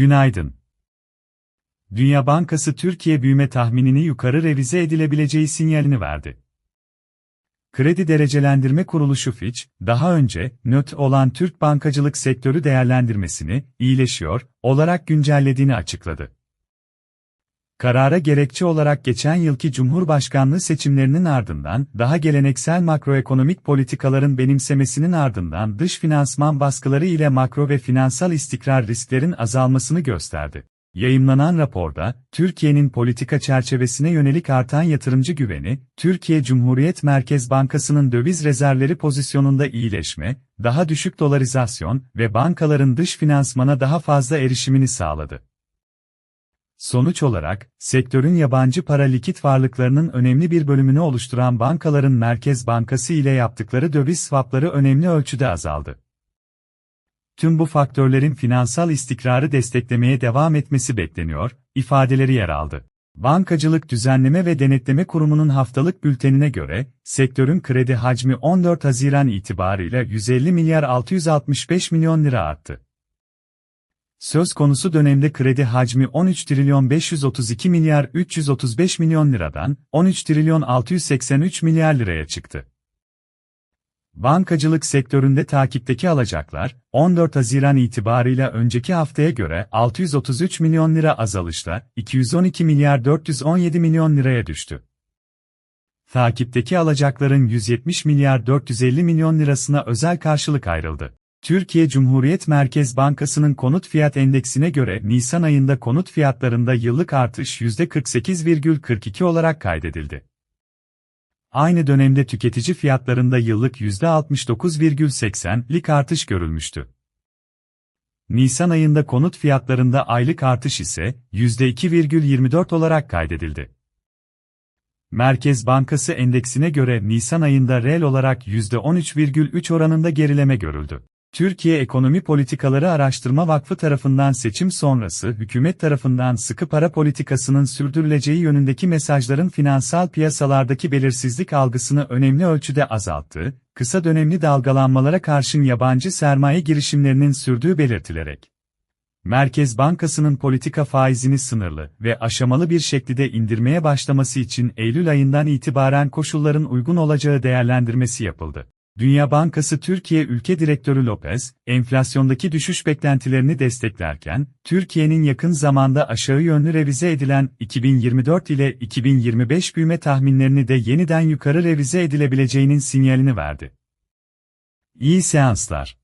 Günaydın. Dünya Bankası Türkiye büyüme tahminini yukarı revize edilebileceği sinyalini verdi. Kredi Derecelendirme Kuruluşu Fitch, daha önce nötr olan Türk bankacılık sektörü değerlendirmesini iyileşiyor olarak güncellediğini açıkladı. Karara gerekçe olarak geçen yılki Cumhurbaşkanlığı seçimlerinin ardından daha geleneksel makroekonomik politikaların benimsemesinin ardından dış finansman baskıları ile makro ve finansal istikrar risklerin azalmasını gösterdi. Yayımlanan raporda, Türkiye'nin politika çerçevesine yönelik artan yatırımcı güveni, Türkiye Cumhuriyet Merkez Bankası'nın döviz rezervleri pozisyonunda iyileşme, daha düşük dolarizasyon ve bankaların dış finansmana daha fazla erişimini sağladı. Sonuç olarak, sektörün yabancı para likit varlıklarının önemli bir bölümünü oluşturan bankaların Merkez Bankası ile yaptıkları döviz swapları önemli ölçüde azaldı. Tüm bu faktörlerin finansal istikrarı desteklemeye devam etmesi bekleniyor, ifadeleri yer aldı. Bankacılık Düzenleme ve Denetleme Kurumu'nun haftalık bültenine göre, sektörün kredi hacmi 14 Haziran itibarıyla 150 milyar 665 milyon lira arttı. Söz konusu dönemde kredi hacmi 13 trilyon 532 milyar 335 milyon liradan 13 trilyon 683 milyar liraya çıktı. Bankacılık sektöründe takipteki alacaklar, 14 Haziran itibarıyla önceki haftaya göre 633 milyon lira azalışla 212 milyar 417 milyon liraya düştü. Takipteki alacakların 170 milyar 450 milyon lirasına özel karşılık ayrıldı. Türkiye Cumhuriyet Merkez Bankası'nın konut fiyat endeksine göre Nisan ayında konut fiyatlarında yıllık artış %48,42 olarak kaydedildi. Aynı dönemde tüketici fiyatlarında yıllık %69,80'lik artış görülmüştü. Nisan ayında konut fiyatlarında aylık artış ise %2,24 olarak kaydedildi. Merkez Bankası endeksine göre Nisan ayında reel olarak %13,3 oranında gerileme görüldü. Türkiye Ekonomi Politikaları Araştırma Vakfı tarafından seçim sonrası hükümet tarafından sıkı para politikasının sürdürüleceği yönündeki mesajların finansal piyasalardaki belirsizlik algısını önemli ölçüde azalttığı, kısa dönemli dalgalanmalara karşın yabancı sermaye girişimlerinin sürdüğü belirtilerek, Merkez Bankası'nın politika faizini sınırlı ve aşamalı bir şekilde indirmeye başlaması için Eylül ayından itibaren koşulların uygun olacağı değerlendirmesi yapıldı. Dünya Bankası Türkiye Ülke Direktörü Lopez, enflasyondaki düşüş beklentilerini desteklerken, Türkiye'nin yakın zamanda aşağı yönlü revize edilen 2024 ile 2025 büyüme tahminlerini de yeniden yukarı revize edilebileceğinin sinyalini verdi. İyi seanslar.